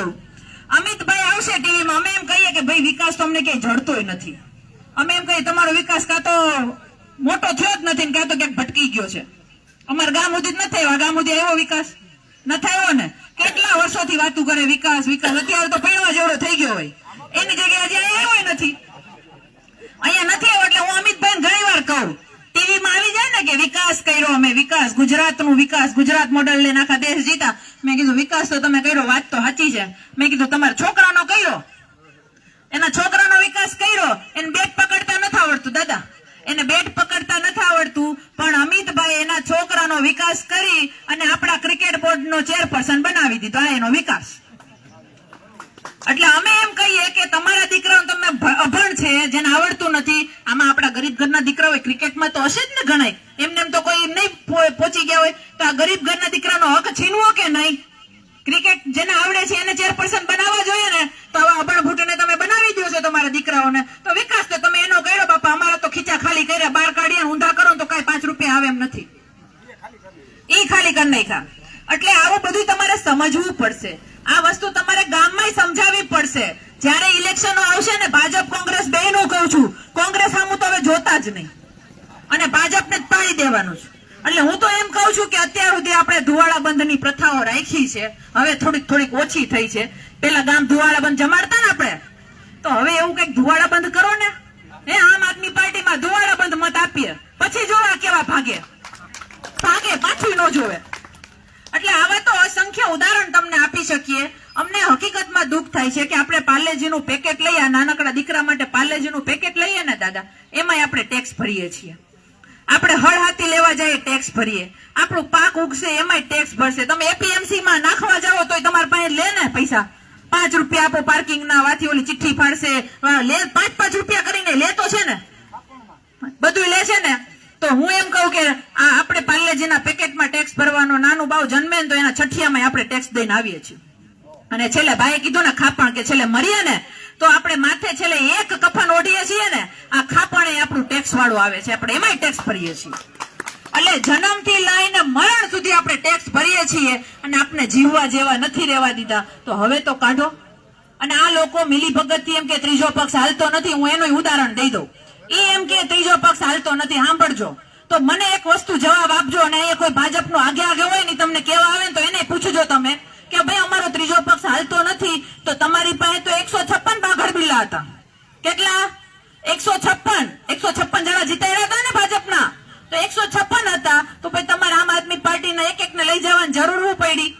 આપી અમિતભાઈ આવશે ટીવીમાં. અમે એમ કહીએ કે ભાઈ, વિકાસ તો અમને ક્યાંય જડતોય નથી. અમે એમ કહીએ, તમારો વિકાસ કાં તો મોટો થયો જ નથી કાં તો ક્યાંક ભટકી ગયો છે. અમારા ગામ સુધી જ નથી આવ્યો. ગામ સુધી આવ્યો વિકાસ? નથી આવ્યો ને? કેટલા વર્ષોથી વાતું કરે વિકાસ વિકાસ? અત્યારે તો પૈવા જેવડો થઈ ગયો હોય. એની જગ્યાએ હજી આવ્યો નથી. અહીંયા નથી આવ્યો એટલે હું અમિતભાઈ ઘણી વાર કહું. ટીવીમાં આવી જાય ને કે વિકાસ કર્યો અમે, વિકાસ ગુજરાતનું વિકાસ, ગુજરાત મોડલ લઈને આખા દેશ જીતા. મેં કીધું વિકાસ તો તમે કર્યો, વાત તો સાચી છે. મેં કીધું, તમારા છોકરાનો કર્યો. એના છોકરાનો વિકાસ કર્યો. એને બેટ પકડતા નથી આવડતું, દાદા. એને બેટ પકડતા નથી આવડતું, પણ અમિતભાઈ એના છોકરાનો વિકાસ કરી અને આપણા ક્રિકેટ બોર્ડનો ચેરપર્સન બનાવી દીધો. આ એનો વિકાસ. એટલે અમે એમ કહીએ કે તમારા દીકરાઓ તમને અભણ છે, જેને આવડતું નથી. આમાં આપણા ગરીબ ઘરના દીકરા હોય ક્રિકેટમાં તો હશે જ ને ગણાય. એમને એમ તો કોઈ નહીં પહોંચી ગયા હોય તો આ ગરીબ ઘરના દીકરાનો હક છીનવો કે નહીં? ક્રિકેટ જેને આવડે છે એને ચેરપર્સન બનાવવા જોઈએ ને, તો આવા અભણ ભૂટને તમે બનાવી દો છો તમારા દીકરાઓને. તો વિકાસ તો તમે એનો કર્યો, બાપા, અમારા તો ખીચા ખાલી કર્યા. બાર કાઢીએ ઊંધા કરો તો કાંઈ પાંચ રૂપિયા આવે એમ નથી. એ ખાલી કરી નાખ્યા. એટલે આવું બધું તમારે સમજવું પડશે આ વસ્તુ તમારે ગામમાં સમજાવવી પડશે જ્યારે ઇલેક્શનો આવશે ને ભાજપ કોંગ્રેસ બે નું કહું છું કોંગ્રેસ સામું તો હવે જોતા જ નહીં. અને ભાજપને જ પાડી દેવાનું છે. એટલે હું તો એમ કહું છું કે અત્યાર સુધી આપણે ધુવાળા બંધની પ્રથાઓ રાખી છે. હવે થોડીક થોડીક ઓછી થઈ છે. પેલા ગામ ધુવાળા બંધ જમાડતા ને આપણે. તો હવે એવું કંઈક ધુવાળા બંધ કરો ને. હે, આમ આદમી પાર્ટીમાં ધુવાળા બંધ મત આપીએ. પછી જોવા કેવા ભાગે. ભાગે પાછું ન જોવે. એટલે આવા તો અસંખ્ય ઉદાહરણ તમને આપી શકીએ. અમને હકીકતમાં દુઃખ થાય છે કે આપણે પાર્લેજીનું પેકેટ લઈએ નાનકડા દીકરા માટે પાર્લેજીનું પેકેટ લઈએ ને, દાદા? એમાંય આપણે ટેક્સ ભરીએ છીએ. આપણે હળ હાથી લેવા જઈએ ટેક્સ ભરીએ. આપણું પાક ઉગશે, એમાંય ટેક્સ ભરશે. તમે એપીએમસી માં નાખવા જાઓ તોય તમારા પાસે લે ને પૈસા. પાંચ રૂપિયા આપો પાર્કિંગ ના વાથી ઓલી ચિઠ્ઠી ફાડશે. લે પાંચ પાંચ રૂપિયા કરીને લેતો છે ને? બધું લે છે ને? તો હું એમ કહું કે આ આપણે પાર્લેજીના પેકેટમાં ટેક્સ ભરવાનો નાનું બાવ જન્મે તો એના છઠિયામાં આપણે ટેક્સ દઈને આવીએ છીએ. અને છેલ્લે ભાઈ કીધું ને ખાપણ કે છેલ્લે મરીએ ને, તો આપણે માથે છેલ્લે એક કફન ઓઢીએ છીએ ને, આ ખાપણ એ આપણું ટેક્સ વાળું આવે છે. આપણે એમાંય ટેક્સ ભરીએ છીએ. એટલે જન્મથી લઈને મરણ સુધી આપણે ટેક્સ ભરીએ છીએ અને આપણે જીવવા જેવા નથી રહેવા દીધા. તો હવે તો કાઢો. અને આ લોકો મિલી ભગતથી એમ કે ત્રીજો પક્ષ હાલતો નથી, હું એનું ઉદાહરણ દઈ દઉં. એ એમ કે ત્રીજો પક્ષ હાલતો નથી, સાંભળજો. તો મને એક વસ્તુ જવાબ આપજો અને અહીંયા કોઈ ભાજપનો આગે આગે હોય ને તમને કેવા આવે ને તો એને પૂછજો તમે કે ભાઈ અમારો ત્રીજો પક્ષ હાલતો નથી તો તમારી પાસે તો એકસો છપ્પન બાઘડ હતા. કેટલા? એકસો છપ્પન. એકસો છપ્પન જણા જીતાડ્યા હતા ને ભાજપના. તો એકસો છપ્પન હતા. તો ભાઈ તમારે આમ આદમી પાર્ટીના એક એકને લઈ જવાની જરૂર પડી?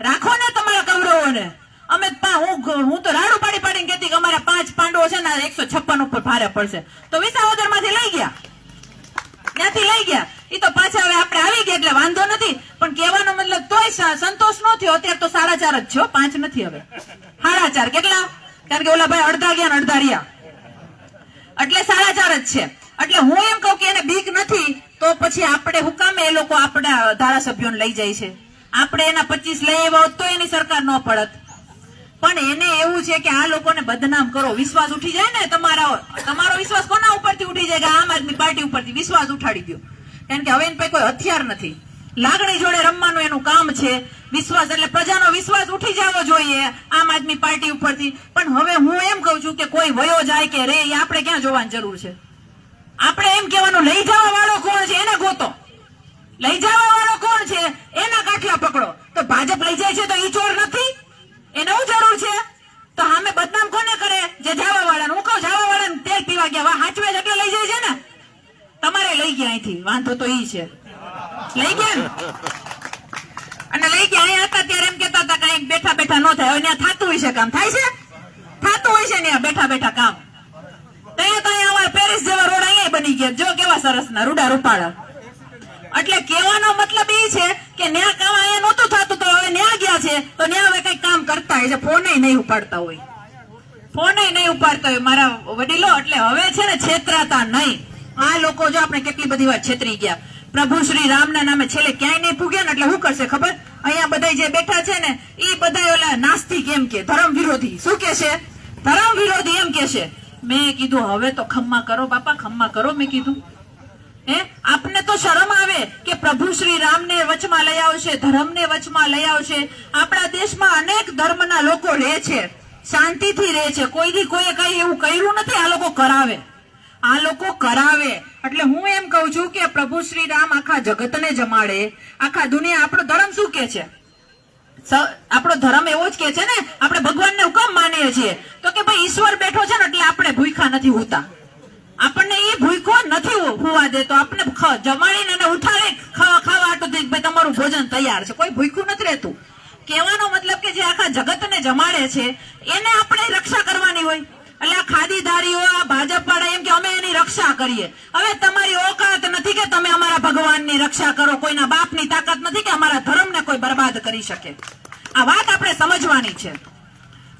રાખો ને તમારા કૌરવોને અમે હું હું તો રાડું પાડી પાડીને કહેતી કે અમારા પાંચ પાંડવો છે ને એકસો છપ્પન ઉપર ભારે પડશે. તો વિસાવદરમાંથી લઈ ગયા. ત્યાંથી લઈ ગયા. એ તો પાછા હવે આપણે આવી ગયા એટલે વાંધો નથી. પણ કહેવાનો મતલબ તોય સંતોષ ન થયો. અત્યારે તો સાડા ચાર જ છો પાંચ નથી હવે. સાડા ચાર. કેટલા? કારણ કે ઓલા ભાઈ અડધા ગયા અડધા રહ્યા. એટલે સાડા ચાર જ છે. એટલે હું એમ કહું કે એને બીક નથી, તો પછી આપણે હુકામે એ લોકો આપણા ધારાસભ્યોને લઈ જાય છે. આપણે એના પચીસ લઈ આવ્યા હોત તો એની સરકાર ન પડત. પણ એને એવું છે કે આ લોકોને બદનામ કરો. વિશ્વાસ ઉઠી જાય ને તમારા તમારો વિશ્વાસ કોના ઉપરથી ઉઠી જાય કે આમ આદમી પાર્ટી ઉપરથી? વિશ્વાસ ઉઠાડી દો કારણ કે હવે એની પાસે કોઈ હથિયાર નથી. લાગણી જોડે રમવાનું છે. વિશ્વાસ એટલે પ્રજાનો વિશ્વાસ ઉઠી જવો જોઈએ આમ આદમી પાર્ટી ઉપરથી. પણ હવે હું એમ કહું છું કે કોઈ વયો જાય કે રે, એ આપણે ક્યાં જોવાની જરૂર છે? આપણે એમ કહેવાનું, લઈ જવા વાળો કોણ છે? એને ગોતો. લઈ જવા વાળો કોણ છે? એના કાઠલા પકડો. તો ભાજપ લઈ જાય છે તો ઈ ચોર નથી? એને હું જરૂર છે? તો હામે બદનામ કોને કરે? જે જાવા વાળાને. હું કહું, જાવા વાળાને તેલ પીવા ગયા. વાહ, હાચવે એટલે લઈ જાય છે ને? તમારે લઈ ગયા અહીંથી. વાંધો તો ઈ છે. લઈ ગયા ને અને લઈ ગયા અહીંયા હતા ત્યારે એમ કેતા બેઠા બેઠા ન થાય. ત્યાં થતું હોય છે કામ. થાય છે? થતું હોય છે ને બેઠા બેઠા કામ. ત્યાં તો અહીંયા પેરિસ જેવા રોડ અહીંયા બની ગયા. જો કેવા સરસ ના, રૂડા રૂપાળા. એટલે કહેવાનો મતલબ એ છે કે ન્યા કામ અહીંયા નહોતું થતું, તો હવે ન્યા ગયા છે. તો ન્યા હવે કઈ કામ કરતા હોય છે. ફોને નહીં ઉપાડતા હોય. ફોને નહીં ઉપાડતા હોય. મારા વડીલો, એટલે હવે છે ને છેતરાતા નહીં. આ લોકો જો આપણે કેટલી બધી વાત છેતરી ગયા. પ્રભુ શ્રી રામના નામે છેલ્લે ક્યાંય નહીં પૂગ્યા ને એટલે શું કરશે ખબર? અહીંયા બધા જે બેઠા છે ને એ બધા ઓલા નાસ્તિક એમ કે, ધર્મ વિરોધી. શું કે છે? ધર્મ વિરોધી એમ કે છે. મેં કીધું, હવે તો ખમ્મા કરો બાપા, ખમ્મા કરો, મેં કીધું. હે? આપને તો શરમ આવે કે પ્રભુ શ્રી રામને વચમાં લઈ આવશે, ધર્મને વચમાં લઈ આવશે. આપણા દેશમાં અનેક ધર્મના લોકો રહે છે. શાંતિથી રહે છે. કોઈથી કોઈએ કઈ એવું કર્યું નથી, આ લોકો કરાવે. આ લોકો કરાવે. એટલે હું એમ કહું છું કે પ્રભુ શ્રી રામ આખા જગતને જમાડે. આખા દુનિયા આપણો ધર્મ શું કે છે? આપણો ધર્મ એવો જ કે છે ને, આપણે ભગવાનને હુકમ માનીએ છીએ. તો કે ભાઈ ઈશ્વર બેઠો છે ને, એટલે આપણે ભૂખા નથી હોતા. આપણને એ ભૂખો નથી હોવા દેતો આપણે જમાડીને એને ઉઠાવે ખાવા હાટું ભાઈ તમારું ભોજન તૈયાર છે. કોઈ ભૂખું નથી રહેતું. કહેવાનો મતલબ કે જે આખા જગતને જમાડે છે, એને આપણે રક્ષા કરવાની હોય. એટલે આ ખાદીધારીઓ, આ ભાજપ વાળા એમ કે અમે એની રક્ષા કરીએ. હવે તમારી ઓકાત નથી કે તમે અમારા ભગવાનની રક્ષા કરો. કોઈના બાપની તાકાત નથી કે અમારા ધર્મને કોઈ બરબાદ કરી શકે. આ વાત આપણે સમજવાની છે.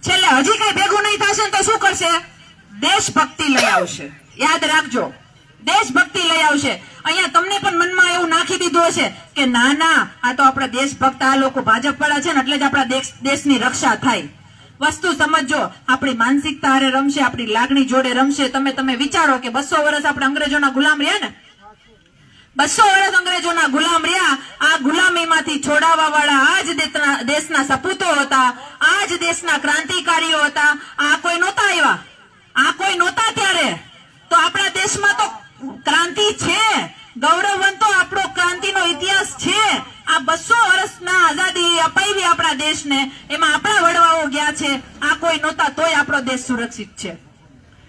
છેલ્લે હજી કઈ ભેગું નહીં થશે તો શું કરશે? દેશભક્તિ લઈ આવશે. યાદ રાખજો. દેશભક્તિ લઈ આવશે. અહીંયા તમને પણ મનમાં એવું નાખી દીધું હશે કે ના ના, આ તો આપણા દેશભક્ત, આ લોકો ભાજપ વાળા છે ને એટલે જ આપણા દેશ દેશની રક્ષા થાય. વસ્તુ સમજો આપણી માનસિકતા હારે રમશે, આપણી લાગણી જોડે રમશે. તમે તમે વિચારો કે બસો વર્ષ આપણે અંગ્રેજોના ગુલામ રહ્યા ને? બસો વર્ષ અંગ્રેજોના ગુલામ રહ્યા. આ ગુલામીમાંથી છોડાવવા વાળા આ જ દેશના- સપૂતો હતા. આ જ દેશના ક્રાંતિકારીઓ હતા. આ કોઈ નહોતા આવ્યા. આ કોઈ નહોતા ત્યારે. તો આપણા દેશમાં તો ક્રાંતિ છે. ગૌરવવંતો આપણો ક્રાંતિનો ઇતિહાસ છે બસો વર્ષના આઝાદી અપાવી આપણા દેશને, એમાં આપણા વડવાઓ ગયા છે. આ કોઈ નહોતા, તોય આપણો દેશ સુરક્ષિત છે.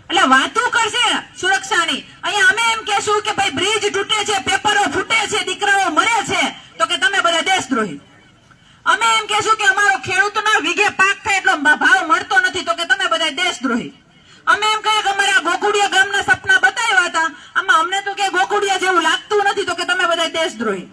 એટલે વાતો કરશે સુરક્ષાની. અહીંયા અમે એમ કહેશું કે ભાઈ, બ્રિજ તૂટે છે, પેપરો ફૂટે છે, દીકરાઓ મરે છે, તો કે તમે બધા દેશદ્રોહી. અમે એમ કહેશું કે અમારો ખેડૂતના વીઘે પાક થાય એટલો ભાવ મળતો નથી, તો કે તમે બધા દેશદ્રોહી. અમે એમ કહીએ કે અમારા ગોકુડિયા ગામના સપના બતાવ્યા હતા. આમાં અમને તો કે ગોકુડિયા જેવું લાગતું નથી, તો કે તમે બધા દેશદ્રોહી.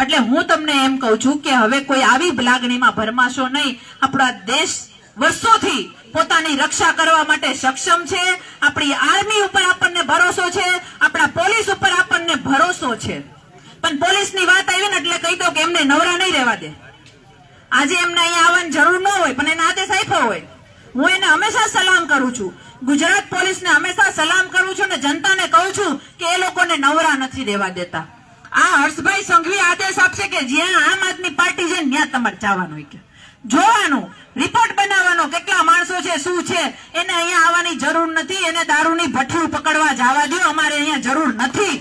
એટલે હું તમને એમ કહું છું કે હવે કોઈ આવી લાગણીમાં ભરમાશો નહીં. આપણા દેશ વર્ષોથી પોતાની રક્ષા કરવા માટે સક્ષમ છે. આપણી આર્મી ઉપર આપણને ભરોસો છે. આપણા પોલીસ ઉપર આપણને ભરોસો છે. પણ પોલીસની વાત આવી ને એટલે કહી દો કે એમને નવરા નહીં રહેવા દે. આજે એમને અહીંયા આવવાની જરૂર ન હોય, પણ એના આદેશ આપ્યો હોય. હું એને હંમેશા સલામ કરું છું. ગુજરાત પોલીસને હંમેશા સલામ કરું છું ને જનતાને કહું છું કે એ લોકોને નવરા નથી રહેવા દેતા. આ હર્ષભાઈ સંઘવી આદેશ આપશે કે જ્યાં આમ આદમી પાર્ટી છે ત્યાં તમારે જવાનું કે. જોવાનું રિપોર્ટ બનાવવાનો કેટલા માણસો છે, શું છે, એને અહીંયા આવવાની જરૂર નથી, એને દારૂની ભઠ્ઠું પકડવા જવા દો અમારે અહીંયા જરૂર નથી.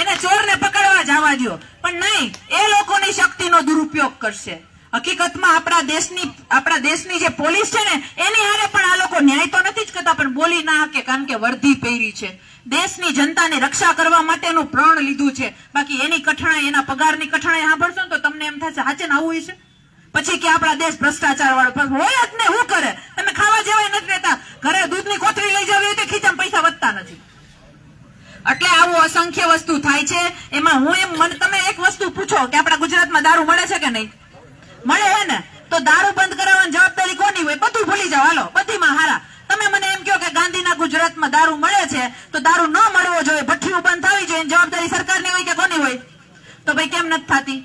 એને ચોરને પકડવા જવા દો પણ નહીં, એ લોકોની શક્તિનો દુરુપયોગ કરશે. હકીકતમાં આપણા દેશની આપણા દેશની જે પોલીસ છે ને, એની હારે પણ આ લોકો ન્યાય તો નથી જ કરતા, પણ બોલી ના હકે, કારણ કે વર્ધી પહેરી છે. દેશની જનતાની રક્ષા કરવા માટેનું પ્રણ લીધું છે. બાકી એની કઠણાઈ, એના પગારની કઠણાઈ સાંભળશો ને તો તમને એમ થશે હાચે આવું આવું છે? પછી કે આપણા દેશ ભ્રષ્ટાચાર વાળો હોય જ ને, શું કરે? તમે ખાવા જેવા નથી રહેતા. ઘરે દૂધની કોથળી લઈ જવી હોય તો ખીચામાં પૈસા વધતા નથી. એટલે આવું અસંખ્ય વસ્તુ થાય છે. એમાં હું એમ મને તમે એક વસ્તુ પૂછો કે આપણા ગુજરાતમાં દારૂ મળે છે કે નહીં? મળે હે ને, તો દારૂ બંધ કરાવવાની જવાબદારી કોની હોય? બધું ભૂલી જાવ હાલો, બધીમાં હારા. તમે મને એમ કહો કે ગાંધીના ગુજરાતમાં દારૂ મળે છે, તો દારૂ ન મળવો જોઈએ, ભઠ્ઠીઓ બંધ થવી જોઈએ જવાબદારી સરકારની હોય કે કોની હોય? તો ભાઈ કેમ નથી થતી?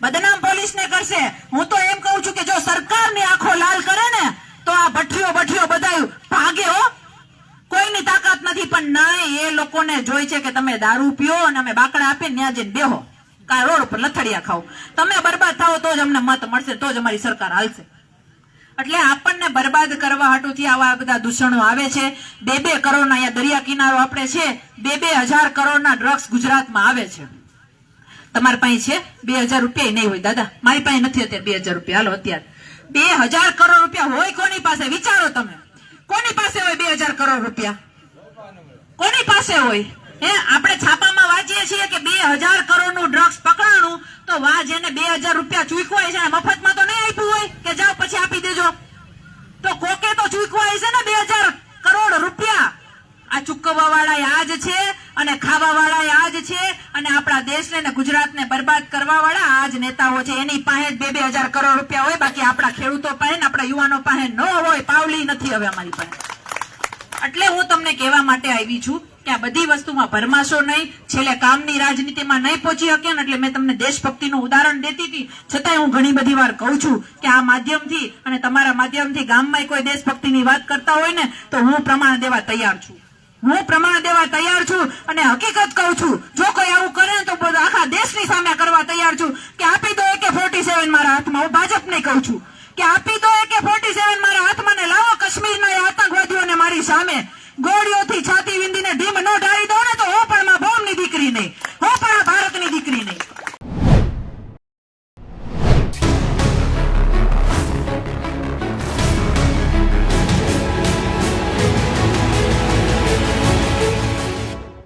બદનામ પોલીસને કરશે. હું તો એમ કહું છું કે જો સરકારની આંખો લાલ કરે ને, તો આ ભઠ્ઠીઓ ભઠ્ઠીઓ બધાયું ભાગે હો. કોઈની તાકાત નથી, પણ નહીં એ લોકોને જોઈ છે કે તમે દારૂ પીઓ અને અમે બાકડા આપીને ત્યાં જઈને બેહો. રોડ ઉપર લથડિયા ખાઓ. તમે બરબાદ થાઓ તો જ અમને મત મળશે, તો જ અમારી સરકાર હાલશે. એટલે આપણને બરબાદ કરવા હાટુથી આવા બધા દૂષણો આવે છે. બે બે કરોડના અહીંયા દરિયા કિનારો આપણે છે. બે બે હજાર કરોડના ડ્રગ્સ ગુજરાતમાં આવે છે. તમારી પાસે છે? બે હજાર રૂપિયા નહીં હોય, દાદા. મારી પાસે નથી અત્યારે બે હજાર રૂપિયા. હાલો, અત્યારે. બે હજાર કરોડ રૂપિયા હોય કોની પાસે? વિચારો તમે. કોની પાસે હોય બે હજાર કરોડ રૂપિયા? કોની પાસે હોય? હે, આપણે છાપામાં વાંચીએ છીએ કે બે હજાર કરોડનું ડ્રગ્સ પકડાણું, તો વાહ જેને બે હજાર રૂપિયા ચૂકવાય છે મફતમાં તો નહીં આપ્યું હોય, કે જાઓ પછી આપી દેજો. તો કોકે તો ચૂકવાય છે ને બે હજાર કરોડ રૂપિયા? આ ચૂકવવા વાળા આજ છે અને ખાવા વાળા આજ છે અને આપણા દેશને ને ગુજરાતને બરબાદ કરવા વાળા આજ નેતાઓ છે. એની પાસે બે બે હજાર કરોડ રૂપિયા હોય, બાકી આપણા ખેડૂતો પાસે આપણા યુવાનો પાસે ન હોય. પાવલી નથી હવે અમારી પાસે. એટલે હું તમને કહેવા માટે આવી છું કે આ બધી વસ્તુમાં ભરમાશો નહીં, છેલ્લે કામની રાજનીતિમાં નહીં પહોંચી શકે ને એટલે મેં તમને દેશભક્તિનું ઉદાહરણ દેતી હતી. છતાંય હું ઘણી બધી વાર કહું છું કે આ માધ્યમથી અને તમારા માધ્યમથી ગામમાં કોઈ દેશભક્તિની વાત કરતા હોય ને, તો હું પ્રમાણ દેવા તૈયાર છું. હું પ્રમાણ દેવા તૈયાર છું અને હકીકત કહું છું, જો કોઈ આવું કરે તો આખા દેશની સામે કરવા તૈયાર છું કે આપી દો એકે ફોર્ટી મારા હાથમાં. હું ભાજપને કહું છું કે આપી દો એકે ફોર્ટી મારા હાથમાં ને લાવો કાશ્મીરના એ આતંકવાદીઓને મારી સામે ગોળીઓથી છાતી વિંધીને ધીમ ન ઢાળી